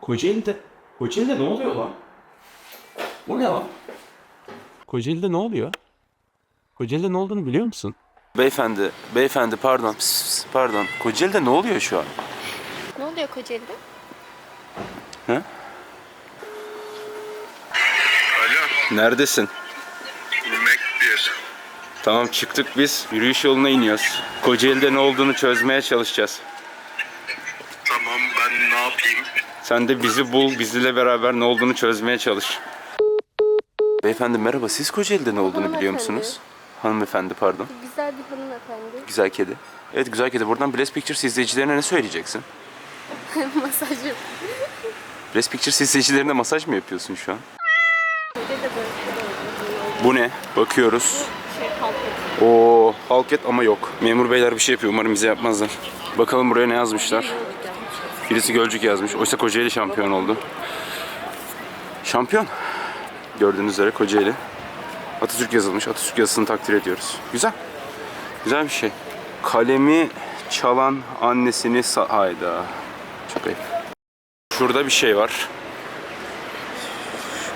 Kocaeli'de, Kocaeli'de ne oluyor lan? Bu ne lan? Kocaeli'de ne oluyor? Kocaeli'de ne olduğunu biliyor musun? Beyefendi, beyefendi pardon, pis, pis, pardon. Kocaeli'de ne oluyor şu an? Ne oluyor Kocaeli'de? He? Alo, Neredesin? Mac 1. Tamam çıktık biz. Yürüyüş yoluna iniyoruz. Kocaeli'de ne olduğunu çözmeye çalışacağız. Ne yapayım? Sen de bizi bul, bizle beraber ne olduğunu çözmeye çalış. Beyefendi merhaba, siz Kocaeli'de ne olduğunu biliyor musunuz? Hanımefendi pardon. Güzel bir hanımefendi. Güzel kedi. Evet güzel kedi. Buradan Blast Pictures izleyicilerine ne söyleyeceksin? Masaj yapıyor. Blast Pictures izleyicilerine masaj mı yapıyorsun şu an? Şey. Bu ne? Bakıyoruz. Şey kalkıyor. Oo, halk et ama yok. Memur beyler bir şey yapıyor. Umarım bize yapmazlar. Bakalım buraya ne yazmışlar. Birisi Gölcük yazmış. Oysa Kocaeli şampiyon oldu. Şampiyon. Gördüğünüz üzere Kocaeli. Atatürk yazılmış. Atatürk yazısını takdir ediyoruz. Güzel. Güzel bir şey. Kalemi çalan annesini Hayda. Çok ayıp. Şurada bir şey var.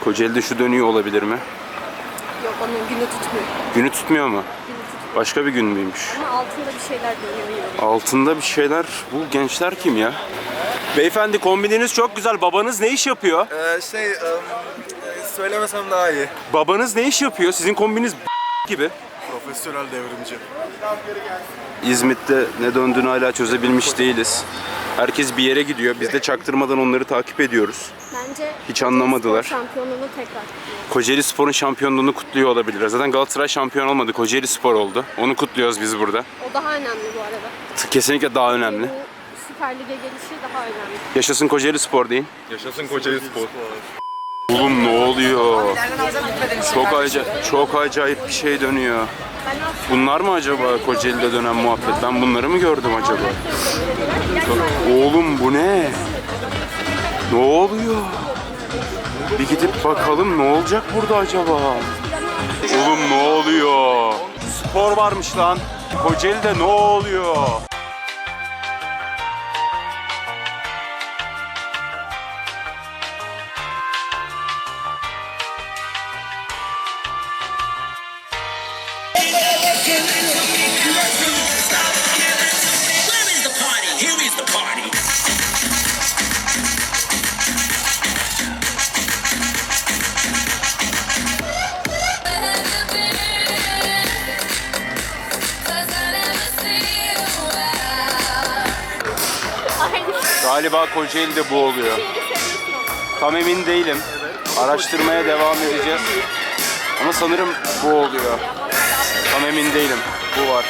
Kocaeli'de şu dönüyor olabilir mi? Yok onun günü tutmuyor. Günü tutmuyor mu? Günü tutmuyor. Başka bir gün müymüş? Ama altında bir şeyler dönüyor. Altında bir şeyler. Bu gençler kim ya? Beyefendi kombininiz çok güzel. Babanız ne iş yapıyor? Ee, şey, e, söylemesem daha iyi. Babanız ne iş yapıyor? Sizin kombiniz gibi. Profesyonel devrimci. İzmit'te ne döndüğünü hala çözebilmiş değiliz. Herkes bir yere gidiyor. Biz de çaktırmadan onları takip ediyoruz. Bence Hiç anlamadılar. spor şampiyonluğunu tekrar kutluyor. Kocaeli Spor'un şampiyonluğunu kutluyor olabilirler. Zaten Galatasaray şampiyon olmadı. Kocaeli Spor oldu. Onu kutluyoruz biz burada. O daha önemli bu arada. Kesinlikle daha önemli. Süper Lig'e gelişi daha önemli. Yaşasın Kocaeli Spor deyin. Yaşasın Kocaeli Spor. Oğlum ne oluyor? Çok acayip, çok acayip bir şey dönüyor. Bunlar mı acaba Kocaeli'de dönen muhabbet? Ben bunları mı gördüm acaba? Oğlum bu ne? Ne oluyor? Bir gidip bakalım ne olacak burada acaba? Oğlum ne oluyor? Spor varmış lan. Kocaeli'de ne oluyor? Galiba Kocaeli'de bu oluyor. Tam emin değilim. Araştırmaya devam edeceğiz. Ama sanırım bu oluyor. Tam emin değilim. Bu var.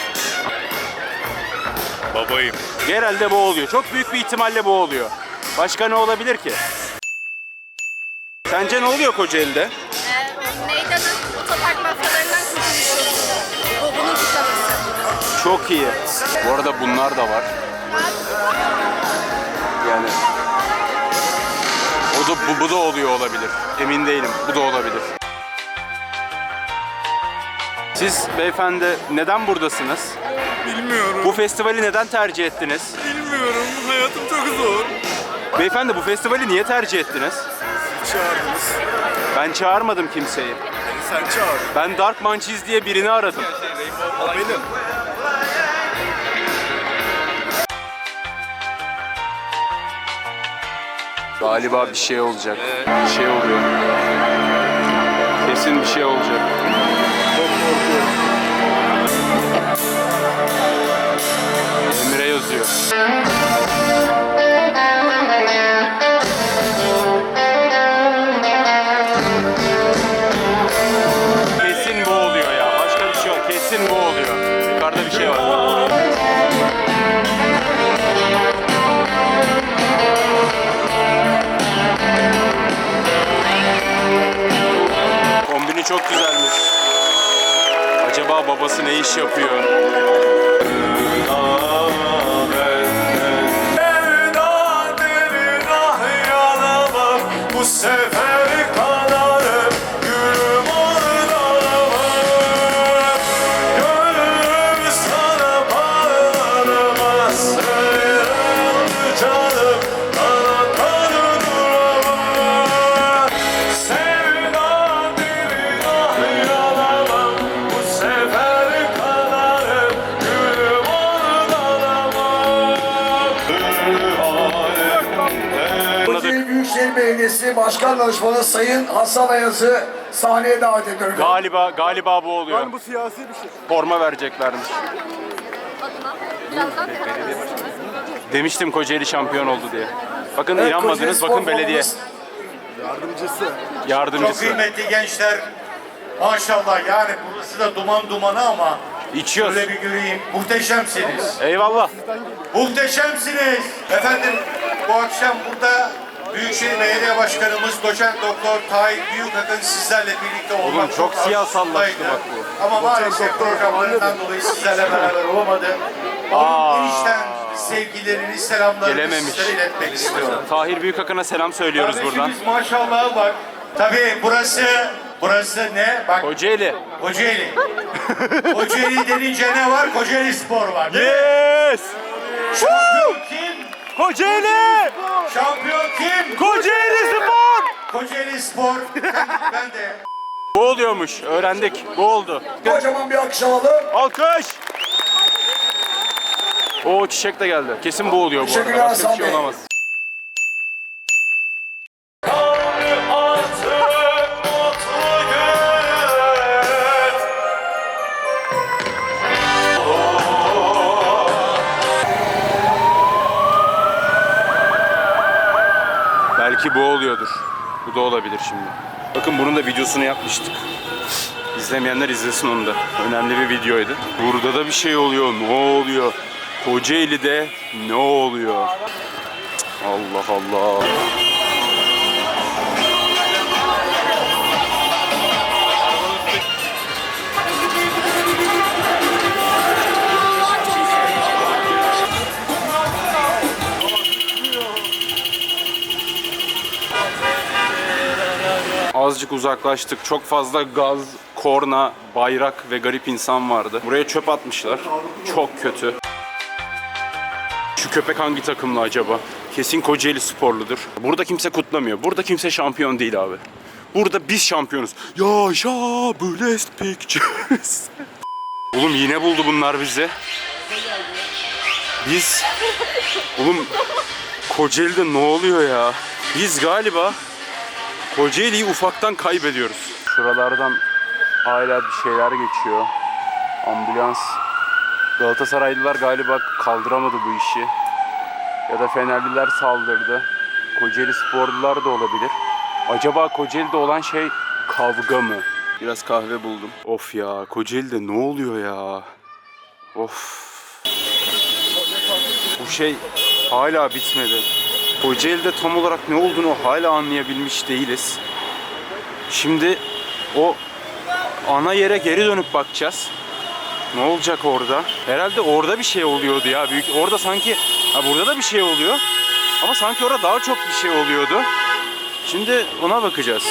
Babayım. Genelde bu oluyor. Çok büyük bir ihtimalle bu oluyor. Başka ne olabilir ki? Sence ne oluyor Kocaeli'de? Ee, neydi adı? Otopark mafyalarından kurtuluşu. Çok iyi. Bu arada bunlar da var. Yani o da bu, bu da oluyor olabilir. Emin değilim. Bu da olabilir. Siz beyefendi neden buradasınız? Bilmiyorum, Bu festivali neden tercih ettiniz? bilmiyorum. Hayatım çok zor. Beyefendi bu festivali niye tercih ettiniz? Çağırdınız. Ben çağırmadım kimseyi. Sen çağır. Ben Dark Manchies diye birini aradım. O benim. Galiba bir şey olacak. Bir şey oluyor. Kesin bir şey olacak. Emre yazıyor. Babası ne iş yapıyor? Belediyesi Başkan Danışmanı Sayın Hasan Ayaz'ı sahneye davet ediyorum. Galiba galiba bu oluyor. Yani bu siyasi bir şey. Forma vereceklermiş. Demiştim Kocaeli şampiyon oldu diye. Bakın Evet, inanmadınız Kocaeli bakın belediye formamız. Yardımcısı. Çok yardımcısı. kıymetli gençler. Maşallah yani burası da duman dumanı ama İçiyoruz. şöyle bir göreyim. Muhteşemsiniz. Eyvallah. Muhteşemsiniz. Efendim bu akşam burada Büyükşehir Belediye Başkanımız Doçent Doktor Tayyip Büyükakın sizlerle birlikte olmak Oğlum çok siyasallaştı bak bu. Ama maalesef programlarından dolayı sizlerle beraber olamadı. Aa. Onun enişten sevgilerini, selamlarını Gelememiş. sizlere iletmek istiyorum. Tahir Büyükakın'a selam söylüyoruz buradan. Kardeşimiz maşallah bak. Tabii burası, burası ne? Bak Kocaeli. Kocaeli. Kocaeli denince ne var? Kocaeli Spor var. Yes! Şampiyon kim? Kocaeli! Şampiyon kim? Kocaeli Spor! Kocaeli Spor. ben de Bu oluyormuş. Öğrendik. Bu oldu. Kocaman bir alkış alalım. Alkış! O çiçek de geldi. Kesin bu oluyor bu arada. Başka bir şey olamaz. Olabilir şimdi. Bakın bunun da videosunu yapmıştık. İzlemeyenler izlesin onu da. Önemli bir videoydu. Burada da bir şey oluyor. Ne oluyor? Kocaeli'de ne oluyor? Allah Allah. Azıcık uzaklaştık. Çok fazla gaz, korna, bayrak ve garip insan vardı. Buraya çöp atmışlar. Çok kötü. Şu köpek hangi takımlı acaba? Kesin Kocaeli sporludur. Burada kimse kutlamıyor. Burada kimse şampiyon değil abi. Burada biz şampiyonuz. Yaşa Blessed Pictures. Oğlum yine buldu bunlar bizi. Biz... Oğlum Kocaeli'de ne oluyor ya? Biz galiba Kocaeli'yi ufaktan kaybediyoruz. Şuralardan hala bir şeyler geçiyor. Ambulans. Galatasaraylılar galiba kaldıramadı bu işi. Ya da Fenerliler saldırdı. Kocaeli sporlular da olabilir. Acaba Kocaeli'de olan şey kavga mı? Biraz kahve buldum. Of ya Kocaeli'de ne oluyor ya? Of. Bu şey hala bitmedi. Kocaeli'de tam olarak ne olduğunu hala anlayabilmiş değiliz. Şimdi o ana yere geri dönüp bakacağız. Ne olacak orada? Herhalde orada bir şey oluyordu ya. Büyük orada sanki ha burada da bir şey oluyor. Ama sanki orada daha çok bir şey oluyordu. Şimdi ona bakacağız.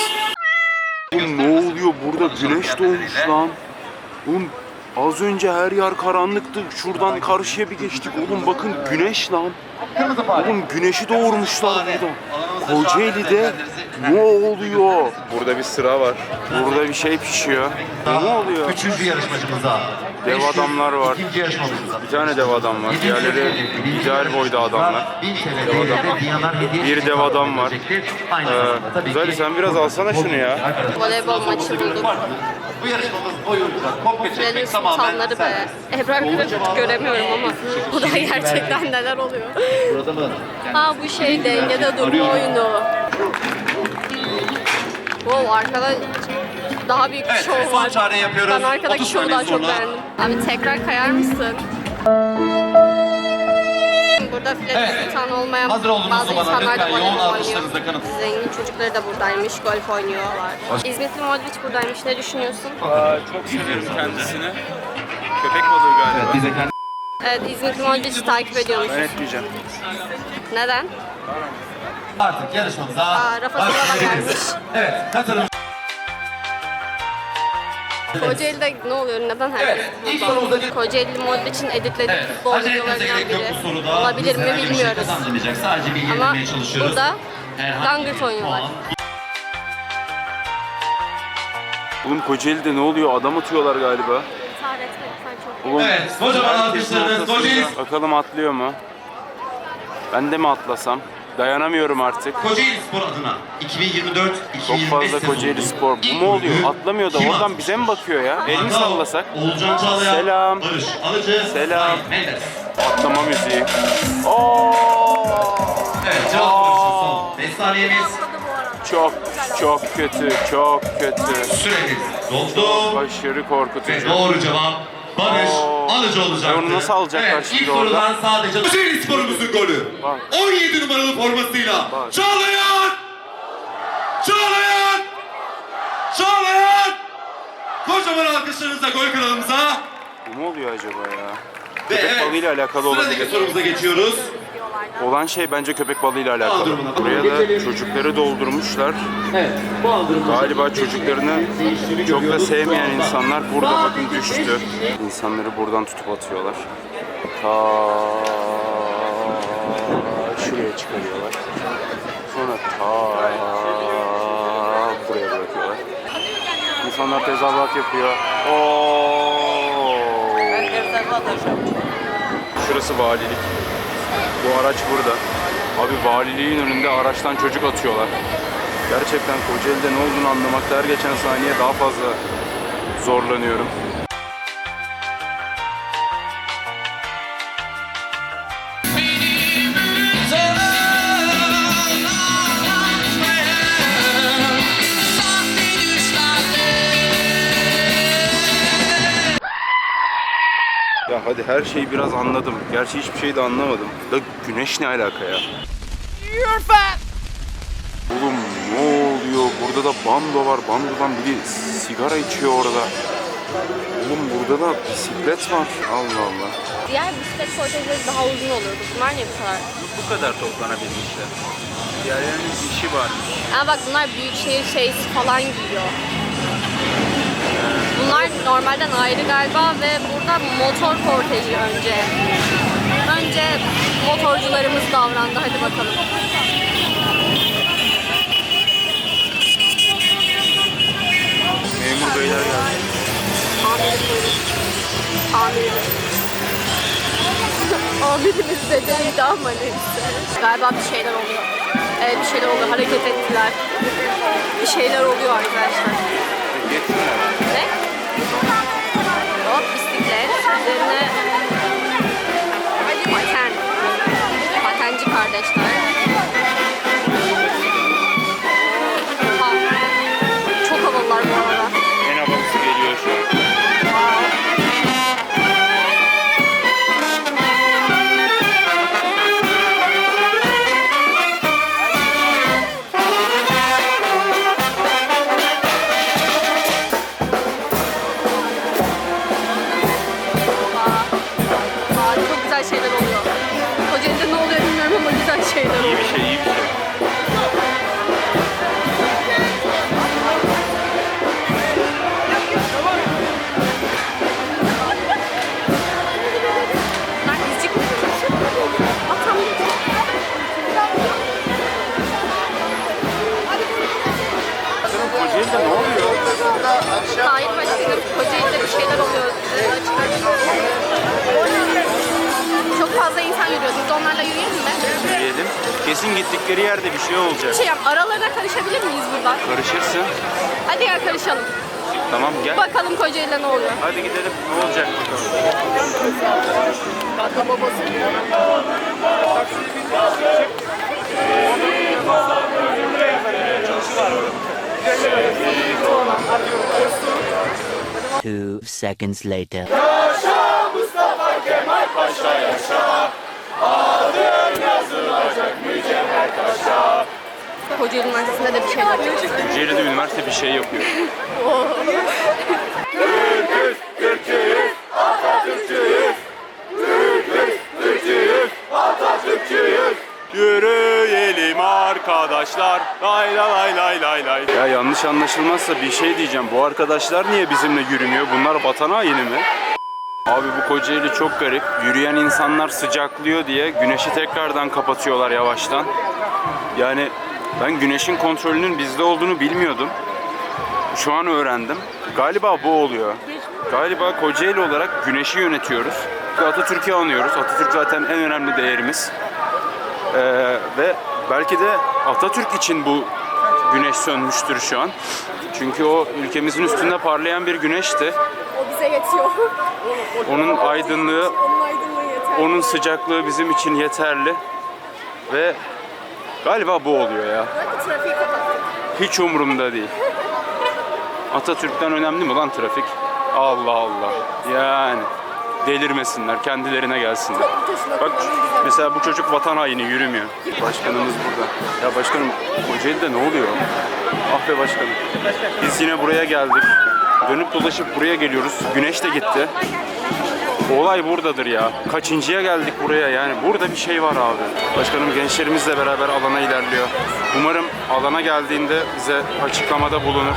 Oğlum ne oluyor burada? Güneş doğmuş lan. Oğlum az önce her yer karanlıktı. Şuradan karşıya bir geçtik. Oğlum bakın güneş lan. Oğlum güneşi doğurmuşlar burada. Kocaeli'de ne oluyor? Burada bir sıra var. Burada bir şey pişiyor. Ne oluyor? Üçüncü yarışmacımıza. Dev adamlar var. İkinci yarışmacımıza. Bir tane dev adam var. Diğerleri ideal boyda adamlar. 1000 TL değerinde Diyanar hediye Bir dev adam var. Ee, Zali sen biraz alsana şunu ya. Voleybol maçı buldum. Bu yarışmamız oyuncular kopya çekmek tamamen sultanları be. Ebrar Kırık göremiyorum ama burada gerçekten neler oluyor. Burada mı? Ha bu şey dengede durma oyunu. Wow arkada daha büyük bir Evet, şov son var. yapıyoruz. Ben arkadaki 30 şovu daha saniye çok sonra. beğendim. Abi tekrar kayar mısın? Burada file Evet. olmayan Hazır olduğunuz bazı zaman insanlar da lütfen yoğun voleybol oynuyor. alkışlarınızla. Zengin çocukları da buradaymış, golf oynuyorlar. İzmitli Modric buradaymış, ne düşünüyorsun? çok severim kendisini. Köpek balığı galiba. Bize kendi Evet, İzmitli Modric'i takip ediyor musun? Ben etmeyeceğim. Neden? artık yarışmamıza Aa, Rafa Silva başlayabiliriz. gelmiş. Evet, katılım. Kocaeli'de ne oluyor? Neden herkes Evet, ilk burada? sorumuzdaki- Kocaeli Modric'in editlediği Evet, futbol videolarından biri. bu soruda. Olabilir mi şey bilmiyoruz. kazanmayacak. Sadece bilgi Ama edinmeye çalışıyoruz. burada bir oynuyorlar. Oğlum Kocaeli'de ne oluyor? Adam atıyorlar galiba. Oğlum, Evet, kocaman alkışlarınız. Kocaeli. Bakalım atlıyor mu? Ben de mi atlasam? Dayanamıyorum artık. Kocaeli Spor adına 2024-2025 Çok fazla Kocaeli Spor. Bu mu oluyor? Atlamıyor da oradan bize mi bakıyor ya? Elini sallasak. Oğulcan Çağlayan, Selam. Barış Alıcı, Selam. Atlama müziği. Oo! Evet cevap son 5 saniyemiz. Çok çok kötü, çok kötü. Süremiz doldu. Aşırı Ve korkutucu. doğru cevap Barış. Alıcı olacaktı. E onu nasıl alacaklar evet, şimdi ilk orada? sorudan sadece Kocaeli Spor'umuzun golü. Bak. 17 numaralı formasıyla. Bak. Çağlayan! Çağlayan! Çağlayan! Kocaman alkışlarınızla gol kralımıza. Bu mu oluyor acaba ya? Ve Köpek evet, alakalı sıradaki olabilir. sorumuza geçiyoruz. Olan şey bence köpek balığıyla Al alakalı. Buraya da çocukları doldurmuşlar. Evet, bu aldırımda Galiba çocuklarını çok da sevmeyen insanlar burada bakın düştü. İnsanları buradan tutup atıyorlar. Ta şuraya çıkarıyorlar. Sonra ta buraya bırakıyorlar. İnsanlar tezahürat yapıyor. Oo. Şurası valilik. Bu araç burada. Abi valiliğin önünde araçtan çocuk atıyorlar. Gerçekten Kocaeli'de ne olduğunu anlamakta her geçen saniye daha fazla zorlanıyorum. Hadi her şeyi biraz anladım. Gerçi hiçbir şey de anlamadım. Da güneş ne alaka ya? Oğlum ne oluyor? Burada da bando var. Bandodan biri sigara içiyor orada. Oğlum burada da bisiklet var. Allah Allah. Diğer bisiklet kortejleri daha uzun oluyordu. Bunlar niye bu kadar? Bu kadar toplanabilmişler. Diğerlerinin işi var. Ama bak bunlar büyükşehir şeysi falan giyiyor. Bunlar normalden ayrı galiba ve burada motor korteji önce. Önce motorcularımız davrandı. Hadi bakalım. Memur beyler geldi. Amirim. Amirimiz de değildi ama neyse. Galiba bir şeyler oluyor. Evet bir şeyler oluyor. Hareket ettiler. Bir şeyler oluyor arkadaşlar. Geçsinler. Üzerine Kesin gittikleri yerde bir şey olacak. Bir şey yap, aralarına karışabilir miyiz buradan? Karışırsın. Hadi gel karışalım. Tamam gel. Bakalım Kocaeli'de ne oluyor. Hadi gidelim. Ne olacak bakalım. Babası. Two seconds later. Kocaeli Üniversitesi'nde de bir şeyler oluyor. Kocaeli'de üniversite bir şey yapıyor. Yürüyelim arkadaşlar. Lay lay lay lay lay. Ya yanlış anlaşılmazsa bir şey diyeceğim. Bu arkadaşlar niye bizimle yürümüyor? Bunlar vatan haini mi? Abi bu Kocaeli çok garip. Yürüyen insanlar sıcaklıyor diye güneşi tekrardan kapatıyorlar yavaştan. Yani ben güneşin kontrolünün bizde olduğunu bilmiyordum. Şu an öğrendim. Galiba bu oluyor. Galiba Kocaeli olarak güneşi yönetiyoruz. Atatürk'ü anıyoruz. Atatürk zaten en önemli değerimiz. Ee, ve belki de Atatürk için bu güneş sönmüştür şu an. Çünkü o ülkemizin üstünde parlayan bir güneşti. Yetiyor. Onun aydınlığı, Onun aydınlığı yeter. onun sıcaklığı bizim için yeterli. Ve galiba bu oluyor ya. Hiç umurumda değil. Atatürk'ten önemli mi lan trafik? Allah Allah. Yani delirmesinler, kendilerine gelsinler. Bak mesela bu çocuk vatan haini yürümüyor. Başkanımız burada. Ya başkanım Kocaeli'de ne oluyor? Ah be başkanım. Biz yine buraya geldik. Dönüp dolaşıp buraya geliyoruz. Güneş de gitti. Olay buradadır ya. Kaçıncıya geldik buraya yani. Burada bir şey var abi. Başkanım gençlerimizle beraber alana ilerliyor. Umarım alana geldiğinde bize açıklamada bulunur.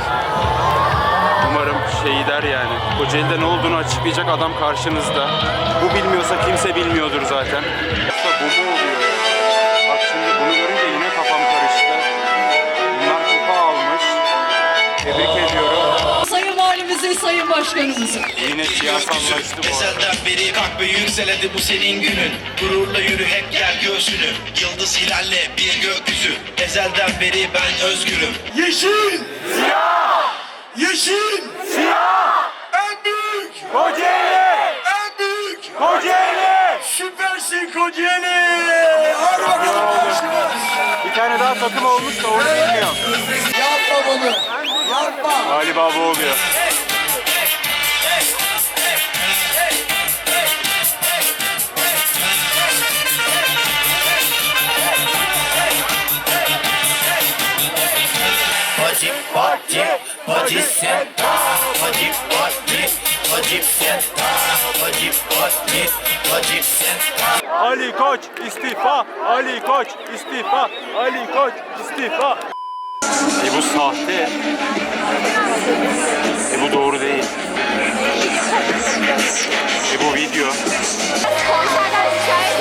Umarım şey der yani. Kocaeli'de ne olduğunu açıklayacak adam karşınızda. Bu bilmiyorsa kimse bilmiyordur zaten. Sayın Valimizi, Sayın Başkanımızı. Yine siyasallaştı bu arada. Ezelden beri kalk ve yüksel bu senin günün. Gururla yürü hep gel göğsünü. Yıldız hilalle bir gökyüzü. Ezelden beri ben özgürüm. Yeşil! Siyah! Yeşil! Siyah! En büyük! Kocaeli! En büyük! Kocaeli! Süpersin Kocaeli! Hadi bakalım arkadaşlar. Bir tane daha takım olmuş da onu bilmiyorum. Yapma bunu. Yapma. Galiba bu oluyor. Ali Koç istifa! Ali Koç istifa! Ali Koç istifa! E bu sahte. E bu doğru değil. E bu video. Konserden şikayet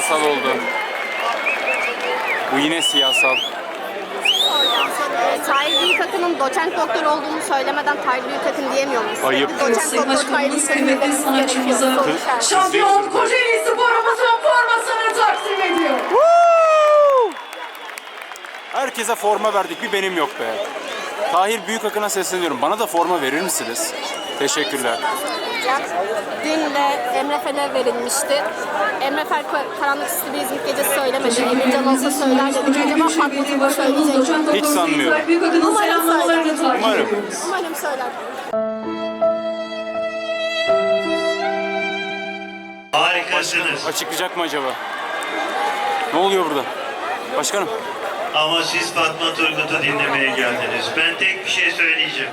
siyasal oldu. Bu yine siyasal. Ee, Tahir Büyükakın'ın doçent doktor olduğunu söylemeden Tahir Büyükakın diyemiyor muyuz? Ayıp. Doçent Sayın doktor Tahir Başkanımız Büyükakın kıymetli dememiz gerekiyor. sanatçımıza Soru işareti. şampiyon Kocaeli sporumuzun formasını takdim ediyor. Herkese forma verdik. Bir benim yok be. Tahir Büyükakın'a sesleniyorum. Bana da forma verir misiniz? Teşekkürler. Dün de Emre Fel'e verilmişti. Emre Fel Ka- Karanlık Sisli bir İzmit Gecesi söylemedi. Emircan olsa söyler dedik. Acaba Fatma Tuğba söyleyecek. Hiç sanmıyorum. Umarım söyler. Umarım. ediyoruz. Umarım söyler. Harikasınız. Açıklayacak mı acaba? Ne oluyor burada? Başkanım. Ama siz Fatma Turgut'u dinlemeye geldiniz. Ben tek bir şey söyleyeceğim.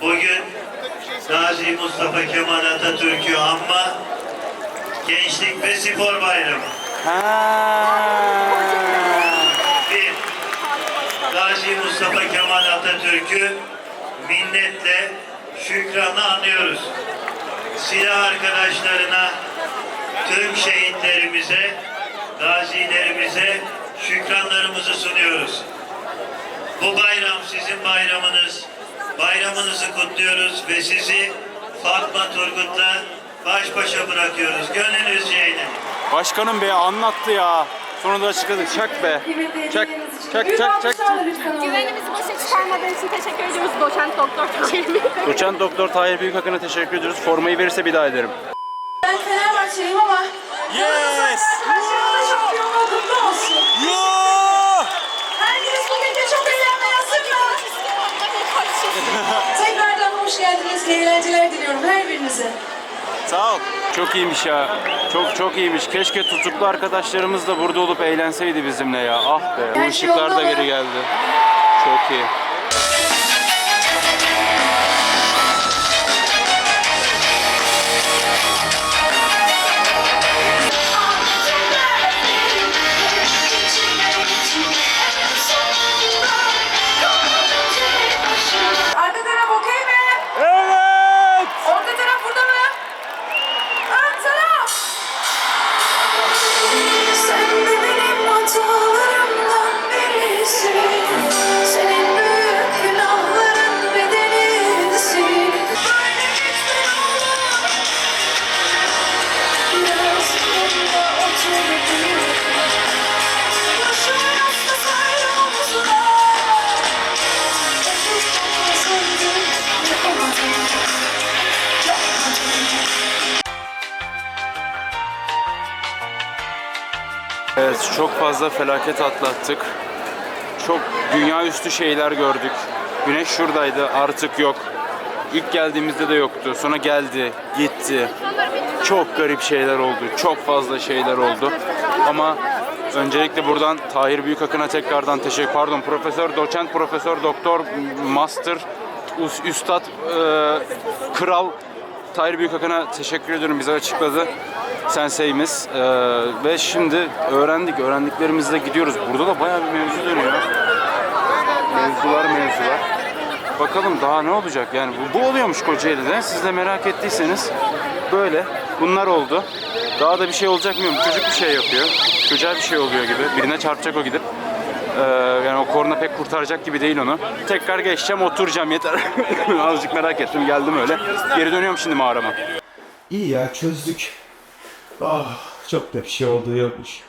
Bugün Gazi Mustafa Kemal Atatürk'ü anma Gençlik ve Spor Bayramı. Ha. Bir, Gazi Mustafa Kemal Atatürk'ü minnetle, şükranla anıyoruz. Silah arkadaşlarına, tüm şehitlerimize, gazilerimize şükranlarımızı sunuyoruz. Bu bayram sizin bayramınız. Bayramınızı kutluyoruz ve sizi Fatma Turgut'la baş başa bırakıyoruz. Gönlünüzce eğlenin. Başkanım be anlattı ya. Sonunda açıkladı. Çak be. Çak. Çak çak çak. Güvenimizi başa eksik olmadığı için teşekkür ediyoruz doçent doktor Tuğçe Doçent Doktor Tahir Büyükakın'a teşekkür ediyoruz. Formayı verirse bir daha ederim. Ben Fenerbahçeliyim ama Yes! anda şampiyonluğu kutlu olsun. Herkes bugün de çok eğlenmeye hazır mı? Tekrardan hoş geldiniz. Eğlenceler diliyorum her birinize. Sağ ol. Çok iyiymiş ya. Çok çok iyiymiş. Keşke tutuklu arkadaşlarımız da burada olup eğlenseydi bizimle ya. Ah be. Bu Her şey ışıklar da geri geldi. Çok iyi. Evet, çok fazla felaket atlattık. Çok dünya üstü şeyler gördük. Güneş şuradaydı, artık yok. İlk geldiğimizde de yoktu. Sonra geldi, gitti. Çok garip şeyler oldu. Çok fazla şeyler oldu. Ama öncelikle buradan Tahir Büyükakın'a tekrardan teşekkür Pardon, profesör, doçent, profesör, doktor, master, üstad, e, kral Tahir Büyükakın'a teşekkür ediyorum. Bize açıkladı. Senseyimiz. E, ve şimdi öğrendik. Öğrendiklerimizle gidiyoruz. Burada da bayağı bir mevzu dönüyor. Mevzular mevzular. Bakalım daha ne olacak yani bu, bu oluyormuş Kocaeli'de. Siz de merak ettiyseniz böyle bunlar oldu. Daha da bir şey olacak mı? Çocuk bir şey yapıyor. Çocuğa bir şey oluyor gibi. Birine çarpacak o gidip. Ee, yani o korna pek kurtaracak gibi değil onu. Tekrar geçeceğim oturacağım yeter. Azıcık merak ettim geldim öyle. Geri dönüyorum şimdi mağarama. İyi ya çözdük. Ah çok da bir şey olduğu yokmuş.